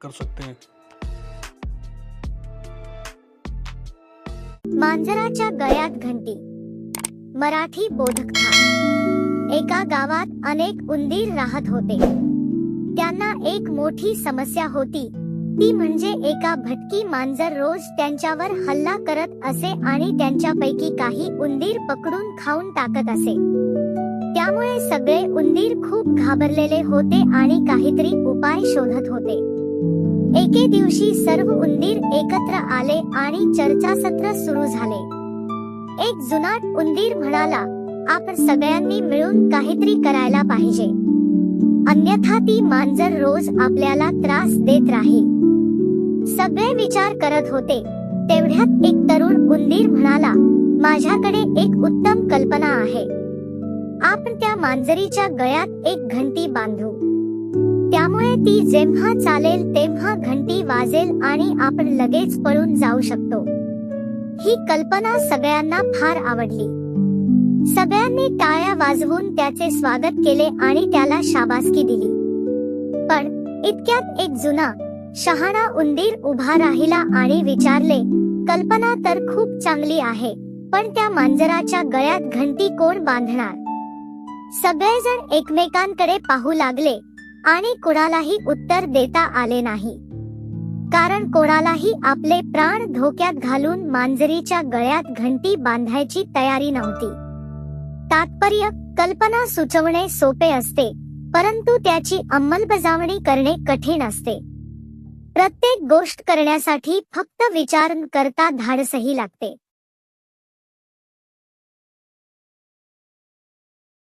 कर सकते हैं। मांजराच्या गळ्यात घंटी मराठी बोधकथा. एका गावात अनेक उंदीर राहत होते. त्यांना एक मोठी समस्या होती. ती म्हणजे एका भटकी मांजर रोज त्यांच्यावर हल्ला करत असे आणि त्यांच्यापैकी काही उंदीर पकडून खाऊन टाकत असे. त्यामुळे सगळे उंदीर खूप घाबरलेले होते आणि काहीतरी उपाय शोधत होते. एके दिवशी सर्व उंदीर एकत्र आले आणि चर्चासत्र सुरू झाले. एक जुनाट उंदीर म्हणाला आपण सगळ्यांनी मिळून काहीतरी करायला पाहिजे. अन्यथा ती मांजर रोज आपल्याला त्रास देत राहील. सगळे विचार करत होते. तेवढ्यात एक तरुण उंदीर म्हणाला माझ्याकडे एक उत्तम कल्पना आहे. आपण त्या मांजरीच्या गळ्यात एक घंटी बांधू. त्यामुळे ती जेव्हा चालेल तेव्हा घंटी वाजेल आणि आपण लगेच पळून जाऊ शकतो. ही कल्पना सगळ्यांना फार आवडली. सगळ्यांनी टाळ्या वाजवून त्याचे स्वागत केले आणि त्याला शाबासकी दिली. पण इतक्यात एक जुना शहाणा उंदीर उभा राहिला आणि विचारले कल्पना तर खूप चांगली आहे पण त्या मांजराच्या गळ्यात घंटी कोण बांधणार? सगळेजण एकमेकांकडे पाहू लागले. आणि कोणालाही उत्तर देता आले नाही. कारण कोणालाही आपले प्राण धोक्यात घालून मांजरीच्या गळ्यात घंटी बांधायची तयारी नव्हती. तात्पर्य कल्पना सुचवणे सोपे असते परंतु त्याची अंमलबजावणी करणे कठीण असते. प्रत्येक गोष्ट करण्यासाठी फक्त विचार करता धाडसही लागते.